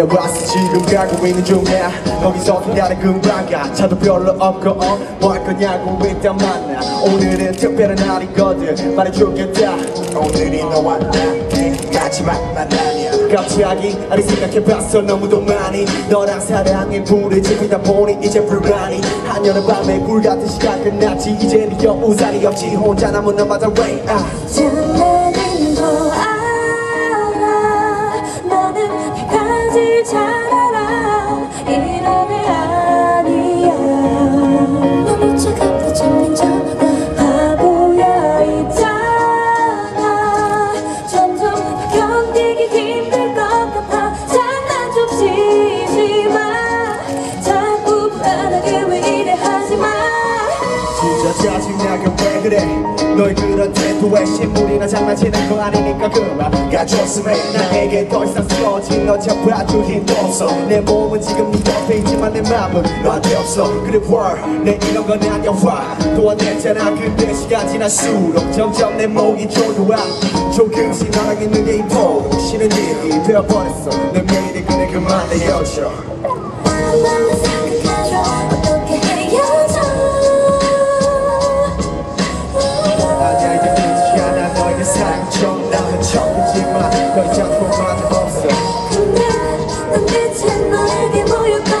때문에 왔어 지금 가고 있는 중이야 거기서 기다려 금방 가 차도 별로 없고 어? 뭐할 거냐고 일단 만나 오늘은 특별한 날이거든. 말해주겠다 오늘이 너와 나 마지막 만남이야. 갑자기 아니 생각해봤어 너무도 많이 너랑 사랑의 불을 지피다 보니 이제 불만이. 한여름 밤에 불같은 시간 끝났지. 이제는 여우산이 없지. 혼자 남은 너마다 way 아. 짜 짜증나게 왜 그래. 너의 그런 태도에 신물이나 장난치는 거 아니니까 그만 가졌으면 나에게 더 이상 쓰러진 너 잡아줄 힘도 없어. 내 몸은 지금 네 옆에 있지만 내 맘은 너한테 없어. 그래 월내 이런 건 아니야 화 도와냈잖아. 근데 시간 지날수록 점점 내 목이 조여와 조금씩 너랑 있는 게 이토록 싫은 일이 되어버렸어. 내 매일이 그래 그만 내려줘 대체 너에게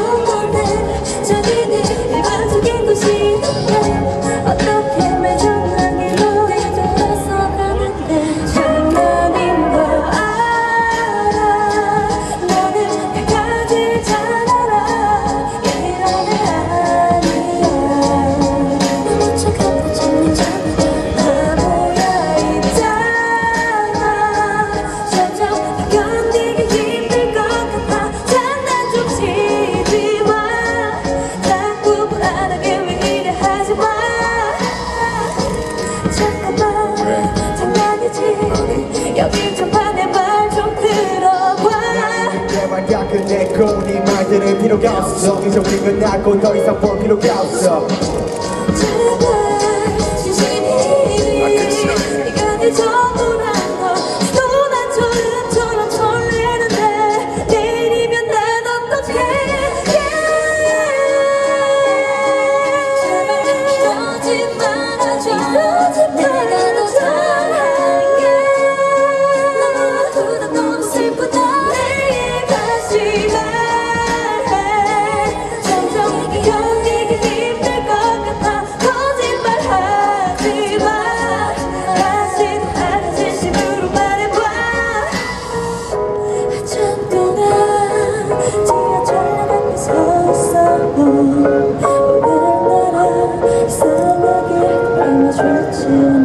네 말들은 필요가 없어. 우리 끝났고 더 이상 볼 필요가 없어 Yeah.